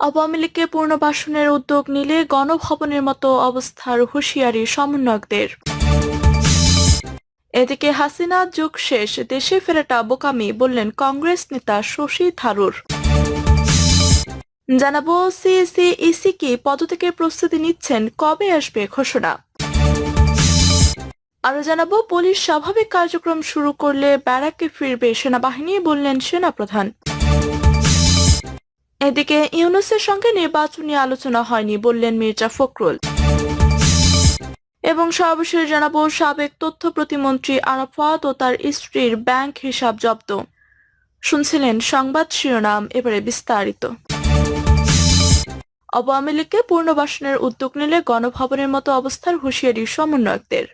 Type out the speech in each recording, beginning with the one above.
আওয়ামী লীগকে পুনর্বাসনের উদ্যোগ নিলে গণভবনের মতো অবস্থার হুঁশিয়ারি সমন্বয়কদের। এদিকে হাসিনা যুগ শেষ, দেশে ফেরাটা বোকামি বললেন কংগ্রেস নেতা শশী থারুর। জানাব সিএসি ইসি কি পদত্যাগের প্রস্তুতি নিচ্ছেন, কবে আসবে ঘোষণা? আরও জানাব, পুলিশ স্বাভাবিক কার্যক্রম শুরু করলে ব্যারাকে ফিরবে সেনাবাহিনী বললেন সেনাপ্রধান। এদিকে ইউনুসের সঙ্গে নির্বাচনী আলোচনা হয়নি বললেন মির্জা ফখরুল। এবং সর্বশেষ জানাব, সাবেক তথ্য প্রতিমন্ত্রী আরাফাত ও তার স্ত্রীর ব্যাংক হিসাব জব্দ। শুনছিলেন সংবাদ শিরোনাম, এবারে বিস্তারিত। আওয়ামী লীগকে পুনর্বাসনের উদ্যোগ নিলে গণভবনের মতো অবস্থার হুঁশিয়ারি সমন্বয়কদের।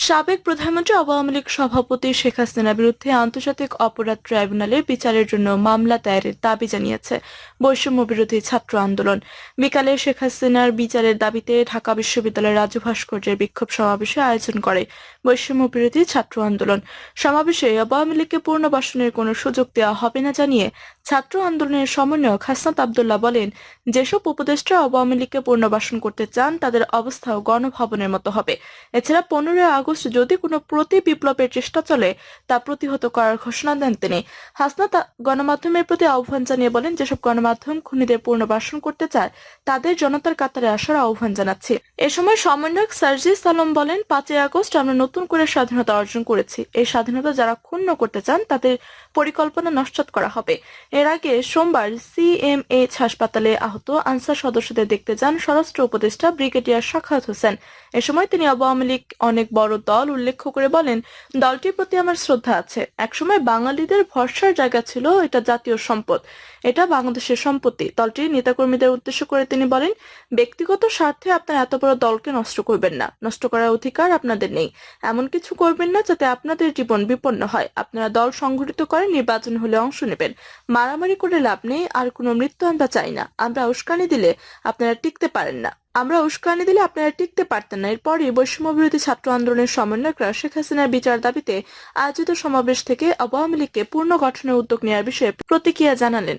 সাবেক প্রধানমন্ত্রী আওয়ামী লীগ সভাপতি শেখ হাসিনার বিরুদ্ধে আন্তর্জাতিক অপরাধ ট্রাইব্যুনালে বিচারের জন্য মামলা দায়েরের দাবি জানিয়েছে বৈষম্য বিরোধী ছাত্র আন্দোলন। বিকালে শেখ হাসিনার বিচারের দাবিতে ঢাকা বিশ্ববিদ্যালয়ের রাজু ভাস্কর্যের বিক্ষোভ সমাবেশে আয়োজন করে বৈষম্য বিরোধী ছাত্র আন্দোলন। সমাবেশে আওয়ামী লীগকে পুনর্বাসনের কোনো সুযোগ দেওয়া হবে না জানিয়ে ছাত্র আন্দোলনের সমন্বয়ক হাসনাত আবদুল্লাহ বলেন, যেসব উপদেষ্টা আওয়ামী লীগকে পুনর্বাসন করতে চান, তাদের অবস্থাও গণভবনের মতো হবে। এছাড়া পনেরোই আগস্ট যদি কোনো প্রতি বিপ্লবের চেষ্টা চলে, তা প্রতিহত করার ঘোষণা দেন তিনি। হাসনাত গণমাধ্যমের প্রতি আহ্বান জানিয়ে বলেন, যেসব গণমাধ্যম খুনিদের পুনর্বাসন করতে চায়, তাদের জনতার কাতারে আসার আহ্বান জানাচ্ছি। এ সময় সমন্বয়ক সার্জিস আলম বলেন, পাঁচই আগস্ট আমরা নতুন করে স্বাধীনতা অর্জন করেছি। এই স্বাধীনতা যারা ক্ষুণ্ণ করতে চান, তাদের পরিকল্পনা নস্যাৎ করা হবে। এর আগে সোমবার সিএমএইচ হাসপাতালে আহত আনসার সদস্যদের দেখতে যান স্বরাষ্ট্র উপদেষ্টা ব্রিগেডিয়ার সাক্ষাৎ হোসেন। এ সময় তিনি আওয়ামী লীগ অনেক বড় দল উল্লেখ করে বলেন, দলটির প্রতি আমার শ্রদ্ধা আছে। একসময় বাঙালিদের ভরসার জায়গা ছিল এটা জাতীয় সম্পদ। এটা বাংলাদেশের সম্পত্তি। দলটির নেতাকর্মীদের উদ্দেশ্য করে তিনি বলেন, ব্যক্তিগত স্বার্থে আপনার এত বড় দলকে নষ্ট করবেন না। নষ্ট করার অধিকার আপনাদের নেই। এমন কিছু করবেন না যাতে আপনাদের জীবন বিপন্ন হয়। আপনারা দল সংগঠিত করে নির্বাচন হলে অংশ নেবেন। মারামারি করে লাভ নেই, আর কোনো মৃত্যু আমরা চাই না। আমরা উস্কানি দিলে আপনারা টিকতে পারেন না। আমরা উস্কানি দিলে আপনারা টিকতে পারতেন না। এরপরই বৈষম্য বিরোধী ছাত্র আন্দোলনের সমন্বয়করা শেখ হাসিনার বিচার দাবিতে আয়োজিত সমাবেশ থেকে আওয়ামী লীগকে পূর্ণ গঠনের উদ্যোগ নেওয়ার বিষয়ে প্রতিক্রিয়া জানালেন।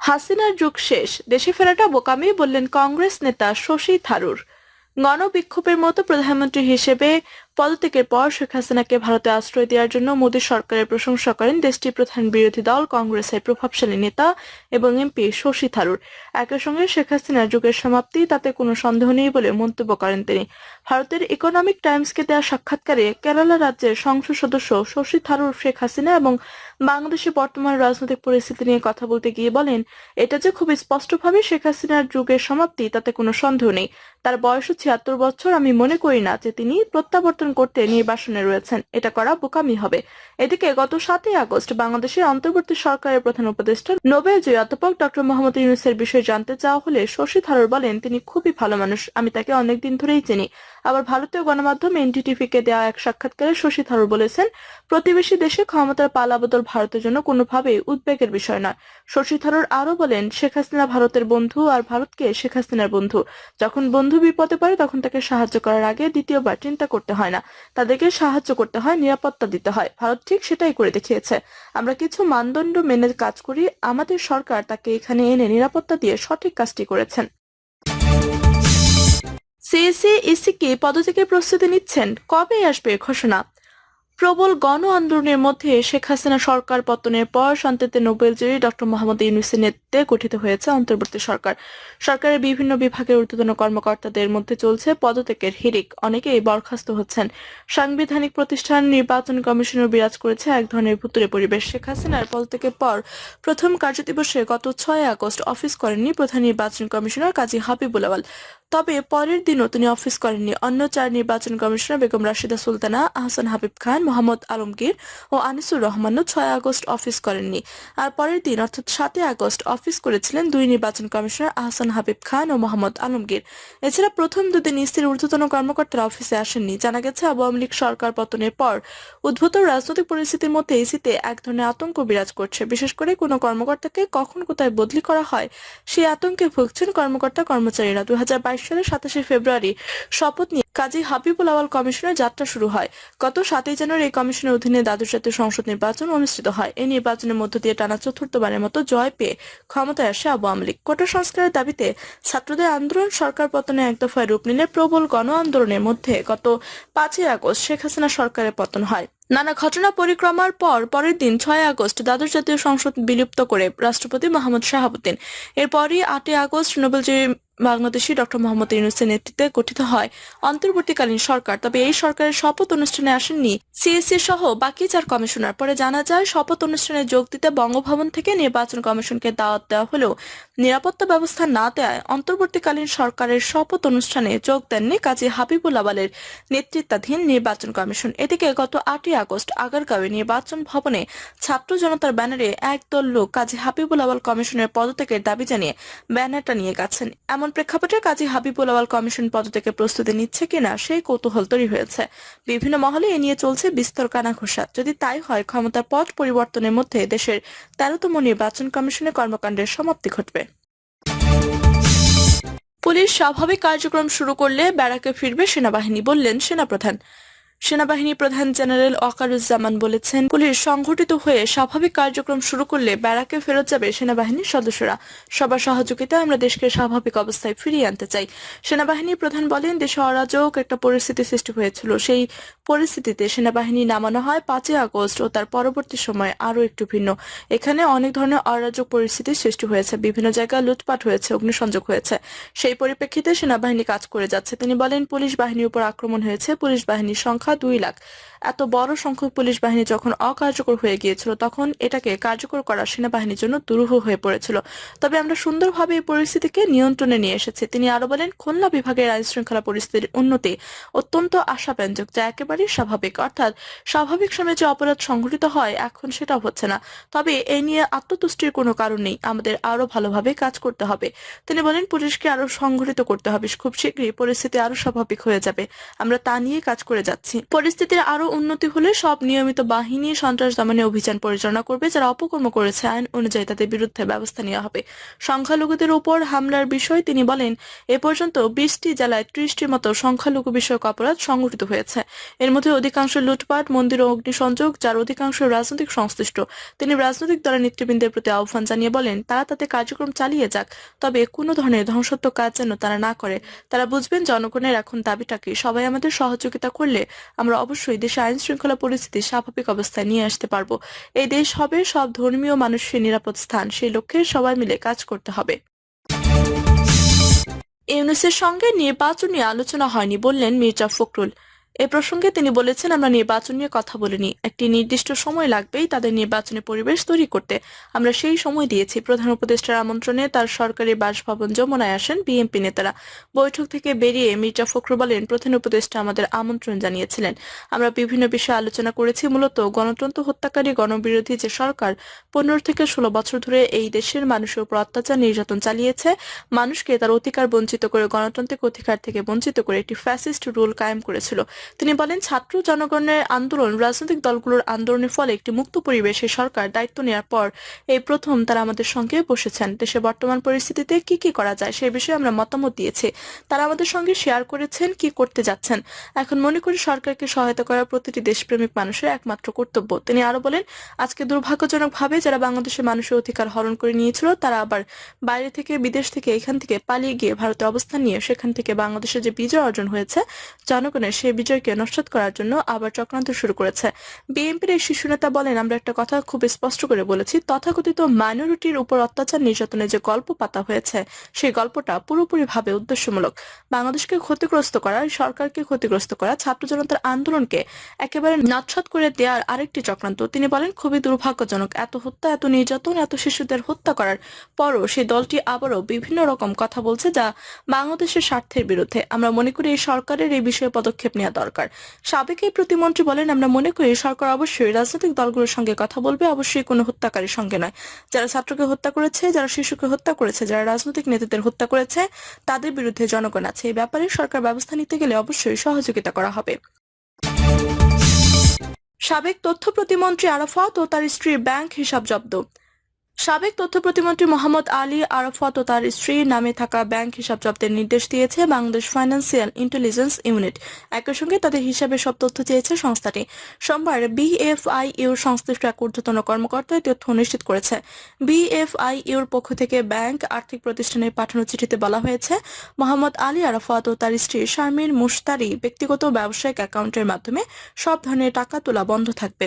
হাসিনার যুগ শেষ। দেশে ফেরাটা বোকামি বললেন কংগ্রেস নেতা শশী থারুর। গণবিক্ষোভের মতো প্রধানমন্ত্রী হিসেবে পদত্যাগের পর শেখ হাসিনাকে ভারতে আশ্রয় দেওয়ার জন্য মোদী সরকারের প্রশংসা করেন দেশটির প্রধান বিরোধী দল, কংগ্রেসের প্রভাবশালী নেতা এবং এমপি শশী থারুর। একই সঙ্গে শেখ হাসিনার যুগের সমাপ্তি, তাতে কোনো সন্দেহ নেই বলে মন্তব্য করেন তিনি। ভারতের ইকোনমিক টাইমসকে দেওয়া সাক্ষাৎকারে কেরালা রাজ্যের সংসদ সদস্য শশী থারুর, শেখ হাসিনা এবং বাংলাদেশের বর্তমান রাজনৈতিক পরিস্থিতি নিয়ে কথা বলতে গিয়ে বলেন, এটা যে খুব স্পষ্টভাবে শেখ হাসিনার যুগের সমাপ্তি, তাতে কোনো সন্দেহ নেই। তার বয়স ছিয়াত্তর বছর, আমি মনে করি না যে তিনি প্রত্যাবর্তন করতে নির্বাসনে রয়েছেন। এটা করা বোকামি হবে। এদিকে গত সাতই আগস্ট বাংলাদেশের অন্তর্বর্তী সরকারের প্রধান উপদেষ্টা নোবেল জয়ী অধ্যাপক ডক্টর মোহাম্মদ ইউনুসের বিষয়ে জানতে চাওয়া হলে শশী থারুর বলেন, তিনি খুবই ভালো মানুষ, আমি তাকে অনেকদিন ধরেই চিনি। আবার ভারতীয় গণমাধ্যম এনটিটিভি কে দেওয়া এক সাক্ষাৎকারে শশী থারুর বলেছেন, প্রতিবেশী দেশে ক্ষমতার পালাবদল ভারতের জন্য কোনোভাবেই উদ্বেগের বিষয় নয়। শশী থারুর আরও বলেন, শেখ হাসিনা ভারতের বন্ধু আর ভারতকে শেখ হাসিনার বন্ধু। যখন বন্ধু বিপদে পড়ে, তখন তাকে সাহায্য করার আগে দ্বিতীয়বার চিন্তা করতে হয় না। তাদেরকে সাহায্য করতে হয়, নিরাপত্তা দিতে হয়। ভারত ঠিক সেটাই করে দেখিয়েছে। আমরা কিছু মানদণ্ড মেনে কাজ করি, আমাদের সরকার তাকে এখানে এনে নিরাপত্তা দিয়ে সঠিক কাজটি করেছেন। সিএসি ইসি কি পদত্যাগের প্রস্তুতি নিচ্ছেন। কবে আসবে ঘোষণা? প্রবল গণ আন্দোলনের মধ্যে শেখ হাসিনা সরকার পতনের পর শান্তিতে নোবেলজয়ী ডক্টর মোহাম্মদ ইউনুসের নেতৃত্বে গঠিত হয়েছে অন্তর্বর্তী সরকার। সরকারের বিভিন্ন বিভাগের ঊর্ধ্বতন কর্মকর্তাদের মধ্যে চলছে পদত্যাগের হিরিক অনেকেই বরখাস্ত হচ্ছেন। সাংবিধানিক প্রতিষ্ঠান, নির্বাচন কমিশনের বিরাজ করেছে এক ধরনের ভুতুরে পরিবেশ। শেখ হাসিনার পদত্যাগের পর প্রথম কার্যদিবসে গত ছয় আগস্ট অফিস করেননি প্রধান নির্বাচন কমিশনার কাজী হাবিবুল আওয়াল তবে পরের দিনও তিনি অফিস করেননি। অন্য চার নির্বাচন কমিশনার বেগম রাশিদা সুলতানা, আহসান হাবিব খান, মোহাম্মদ আলমগীর ও আনিসুর রহমানও ছয় আগস্ট অফিস করেননি। আর পরের দিন, অর্থাৎ সাতই আগস্ট, অফিস করেছিলেন দুই নির্বাচন কমিশনার আহসান হাবিব খান ও মোহাম্মদ আলমগীর। এছাড়া প্রথম দুদিন ইস্তির ঊর্ধ্বতন কর্মকর্তারা অফিসে আসেননি। জানা গেছে আওয়ামী লীগ সরকার পতনের পর উদ্ভূত রাজনৈতিক পরিস্থিতির মধ্যে এসিতে এক ধরনের আতঙ্ক বিরাজ করছে। বিশেষ করে কোনো কর্মকর্তাকে কখন কোথায় বদলি করা হয় সেই আতঙ্কে ভুগছেন কর্মকর্তা কর্মচারীরা দুই হাজার বাইশ সালের সাতাশে ফেব্রুয়ারি শপথ নিয়ে কাজী হাবিবুল আওয়াল কমিশনের যাত্রা শুরু হয়। গত সাতই জানুয়ারি এই কমিশনের অধীনে দ্বাদশ জাতীয় সংসদ নির্বাচন অনুষ্ঠিত হয়। এই নির্বাচনের মধ্য দিয়ে টানা চতুর্থবারের মতো জয় পেয়ে ক্ষমতায় আসে আওয়ামী লীগ। কোটা সংস্কারের দাবিতে ছাত্রদের আন্দোলন সরকার পতনে এক দফায় রূপ নিলে প্রবল গণ আন্দোলনের মধ্যে গত পাঁচই আগস্ট শেখ হাসিনা সরকারের পতন হয়। নানা ঘটনা পরিক্রমার পর পরের দিন ছয় আগস্ট দ্বাদশ জাতীয় সংসদ বিলুপ্ত করে রাষ্ট্রপতি মোহাম্মদ শাহাবুদ্দিন। এরপরই আটই আগস্ট নোবেলজয়ী বাংলাদেশি ডক্টর মোহাম্মদ ইউনুসের নেতৃত্বে গঠিত হয়। অন্তর্বর্তীকালীন সরকার, তবে এই সরকারের শপথ অনুষ্ঠানে আসেননি। সিএসসি সহ বাকি চার কমিশনার। পরে জানা যায়, শপথ অনুষ্ঠানে যোগ দিতে বঙ্গভবন থেকে নির্বাচন কমিশনকে দাওয়াত দেওয়া হলেও নিরাপত্তা ব্যবস্থা না দেওয়ায় অন্তর্বর্তীকালীন সরকারের শপথ অনুষ্ঠানে যোগ দেননি কাজী হাবিবুল আওয়ালের নেতৃত্বাধীন নির্বাচন কমিশন। এদিকে গত আটই আগস্ট আগারগাঁওয়ে নির্বাচন ভবনে ছাত্র জনতার ব্যানারে একদল লোক কাজী হাবিবুল আওয়াল কমিশনের পদত্যাগের দাবি জানিয়ে ব্যানারটা নিয়ে গেছেন। এমন প্রেক্ষাপটে কাজী হাবিবুল আওয়াল কমিশন পদত্যাগের প্রস্তুতি নিচ্ছে কিনা সেই কৌতূহল তৈরি হয়েছে। বিভিন্ন মহলে এ নিয়ে চলছে বিস্তর কানাঘোষা। যদি তাই হয়, ক্ষমতার পথ পরিবর্তনের মধ্যে দেশের তেরোতম নির্বাচন কমিশনের কর্মকাণ্ডের সমাপ্তি ঘটবে। পুলিশ স্বাভাবিক কার্যক্রম শুরু করলে ব্যারাকে ফিরবে সেনাবাহিনী, বললেন সেনাপ্রধান। সেনাবাহিনী প্রধান জেনারেল ওয়াকারুজ্জামান বলেছেন, পুলিশ সংঘটিত হয়ে স্বাভাবিক কার্যক্রম শুরু করলে ব্যারাকে ফেরত যাবে সেনাবাহিনীর সদস্যরা। সবার সহযোগিতায় আমরা দেশকে স্বাভাবিক অবস্থায় ফিরিয়ে আনতে চাই। সেনাবাহিনী প্রধান বলেন, দেশে অরাজক একটা পরিস্থিতি সৃষ্টি হয়েছিল। সেই পরিস্থিতিতে সেনাবাহিনী নামানো হয় পাঁচই আগস্ট ও তার পরবর্তী সময় আরও একটু ভিন্ন। এখানে অনেক ধরনের অরাজক পরিস্থিতির সৃষ্টি হয়েছে। বিভিন্ন জায়গায় লুটপাট হয়েছে, অগ্নিসংযোগ হয়েছে। সেই পরিপ্রেক্ষিতে সেনাবাহিনী কাজ করে যাচ্ছে। তিনি বলেন, পুলিশ বাহিনীর উপর আক্রমণ হয়েছে। পুলিশ বাহিনীর সংখ্যা দুই লাখ এত বড় সংখ্যক পুলিশ বাহিনী যখন অকার্যকর হয়ে গিয়েছিল, তখন এটাকে কার্যকর করা সেনাবাহিনীর জন্য দুরূহ হয়ে পড়েছিল। তবে আমরা সুন্দরভাবে এই পরিস্থিতিকে নিয়ন্ত্রণে নিয়ে এসেছি। তিনি আরও বলেন, খুলনা বিভাগের আইন শৃঙ্খলা পরিস্থিতির উন্নতি অত্যন্ত আশাব্যঞ্জক, যা একেবারেই স্বাভাবিক। অর্থাৎ স্বাভাবিক সময়ে যে অপরাধ সংঘটিত হয়, এখন সেটা হচ্ছে না। তবে এ নিয়ে আত্মতুষ্টির কোনো কারণ নেই। আমাদের আরও ভালোভাবে কাজ করতে হবে। তিনি বলেন, পুলিশকে আরও সংঘটিত করতে হবে। খুব শীঘ্রই পরিস্থিতি আরও স্বাভাবিক হয়ে যাবে। আমরা তা নিয়ে কাজ করে যাচ্ছি। পরিস্থিতির আরও উন্নতি হলে সব নিয়মিত বাহিনী সন্ত্রাস দমনে অভিযান পরিচালনা করবে, যারা অপকর্ম করেছে। আইন অনুযায়ী তাদের বিরুদ্ধে ব্যবস্থা নেওয়া হবে। সংখ্যালঘুদের উপর হামলার বিষয়ে তিনি বলেন, এ পর্যন্ত বিশটি জেলায় ত্রিশটির মতো সংখ্যালঘু বিষয়ক অপরাধ সংঘটিত হয়েছে। এর মধ্যে অধিকাংশ লুটপাট, মন্দির ও অগ্নিসংযোগ, যার অধিকাংশ রাজনৈতিক সংশ্লিষ্ট। তিনি রাজনৈতিক দলের নেতৃবৃন্দের প্রতি আহ্বান জানিয়ে বলেন, তারা তাদের কার্যক্রম চালিয়ে যাক, তবে কোনো ধরনের ধ্বংসাত্মক কাজ যেন তারা না করে। তারা বুঝবেন, জনগণের এখন দাবিটা কি সবাই আমাদের সহযোগিতা করলে আমরা অবশ্যই দেশে আইন শৃঙ্খলা পরিস্থিতি স্বাভাবিক অবস্থায় নিয়ে আসতে পারব। এই দেশ হবে সব ধর্মীয় মানুষের নিরাপদ স্থান সেই লক্ষ্যে সবাই মিলে কাজ করতে হবে। ইউনুসের সঙ্গে নির্বাচন আলোচনা হয়নি বললেন মির্জা ফখরুল। এ প্রসঙ্গে তিনি বলেছেন, আমরা নির্বাচন নিয়ে কথা বলিনি। একটি নির্দিষ্ট সময় লাগবেই তাদের নির্বাচনের পরিবেশ তৈরি করতে। আমরা সেই সময় দিয়েছি। প্রধান উপদেষ্টার আমন্ত্রণে তার সরকারি বাসভবন যমুনায় আসেন বিএনপি নেতারা। বৈঠক থেকে বেরিয়ে মির্জা ফখরুল বলেন প্রধান উপদেষ্টা আমাদের আমন্ত্রণ জানিয়েছিলেন। আমরা বিভিন্ন বিষয়ে আলোচনা করেছি। মূলত গণতন্ত্র হত্যাকারী গণবিরোধী যে সরকার, পনেরো থেকে ষোলো বছর ধরে এই দেশের মানুষের উপর অত্যাচার নির্যাতন চালিয়েছে। মানুষকে তার অধিকার বঞ্চিত করে গণতান্ত্রিক অধিকার থেকে বঞ্চিত করে একটি ফ্যাসিস্ট রুল কায়েম করেছিল। তিনি বলেন, ছাত্র জনগণের আন্দোলন রাজনৈতিক দলগুলোর আন্দোলনের ফলে একটি মুক্ত পরিবেশে সরকার দায়িত্ব নেওয়ার পর এই প্রথম তারা আমাদের সঙ্গে বসেছেন। দেশে বর্তমান পরিস্থিতিতে কি কি করা যায় সে বিষয়ে আমরা মতামত দিয়েছি। তারা আমাদের সঙ্গে শেয়ার করেছেন কি করতে যাচ্ছেন। এখন মনে করি সরকারকে সহায়তা করা প্রতিটি দেশপ্রেমিক মানুষের একমাত্র কর্তব্য। তিনি আরও বলেন, আজকে দুর্ভাগ্যজনকভাবে যারা বাংলাদেশের মানুষের অধিকার হরণ করে নিয়েছিল, তারা আবার বাইরে থেকে বিদেশ থেকে এখান থেকে পালিয়ে গিয়ে ভারতে অবস্থান নিয়ে সেখান থেকে বাংলাদেশে যে বিজয় অর্জন হয়েছে, জনগণের সেই বিজয়কে নস্বাত করার জন্য আবার চক্রান্ত শুরু করেছে। বিএনপির এই শিশু নেতা বলেন, আমরা একটা কথা খুব স্পষ্ট করে বলেছি, তথাকথিত মাইনরিটির উপর অত্যাচার নির্যাতনের যে গল্প পাতা হয়েছে, সেই গল্পটা পুরোপুরিভাবে উদ্দেশ্যমূলক। বাংলাদেশকে ক্ষতিগ্রস্ত করা, সরকারকে ক্ষতিগ্রস্ত করা, ছাত্র জনতার আন্দোলনকে একেবারে নৎসৎ করে দেওয়ার আরেকটি চক্রান্ত। তিনি বলেন, খুবই দুর্ভাগ্যজনক, এত হত্যা, এত নির্যাতন, এত শিশুদের হত্যা করার পরও সেই দলটি আবারও বিভিন্ন রকম কথা বলছে যা বাংলাদেশের স্বার্থের বিরুদ্ধে। আমরা মনে করি এই সরকারের এই বিষয়ে পদক্ষেপ নেওয়া দরকার। সাবেক এই প্রতিমন্ত্রী বলেন, আমরা মনে করি সরকার অবশ্যই রাজনৈতিক দলগুলোর সঙ্গে কথা বলবে, অবশ্যই কোনো হত্যাকারীর সঙ্গে নয়। যারা ছাত্রকে হত্যা করেছে, যারা শিশুকে হত্যা করেছে, যারা রাজনৈতিক নেতাদের হত্যা করেছে, তাদের বিরুদ্ধে জনগণ আছে। এই ব্যাপারে সরকার ব্যবস্থা নিতে গেলে অবশ্যই সহযোগিতা করা হবে। সাবেক তথ্য প্রতিমন্ত্রী আরাফাত ও তার স্ত্রীর ব্যাংক হিসাব জব্দ। সাবেক তথ্য প্রতিমন্ত্রী মোহাম্মদ আলী আরাফাত ও তার স্ত্রীর নামে থাকা ব্যাংক হিসাব জব্দের নির্দেশ দিয়েছে বাংলাদেশ ফাইন্যান্সিয়াল ইন্টেলিজেন্স ইউনিট। একই সঙ্গে তাদের হিসাবে সব তথ্য চেয়েছে সংস্থাটি। সোমবার বিএফআইইউর সংশ্লিষ্ট এক ঊর্ধ্বতন কর্মকর্তা এই তথ্য নিশ্চিত করেছে। বিএফআইইউর পক্ষ থেকে ব্যাংক আর্থিক প্রতিষ্ঠানে পাঠানো চিঠিতে বলা হয়েছে, মোহাম্মদ আলী আরাফাত ও তার স্ত্রী শারমিন মুশতারি ব্যক্তিগত ব্যবসায়িক অ্যাকাউন্টের মাধ্যমে সব ধরনের টাকা তোলা বন্ধ থাকবে।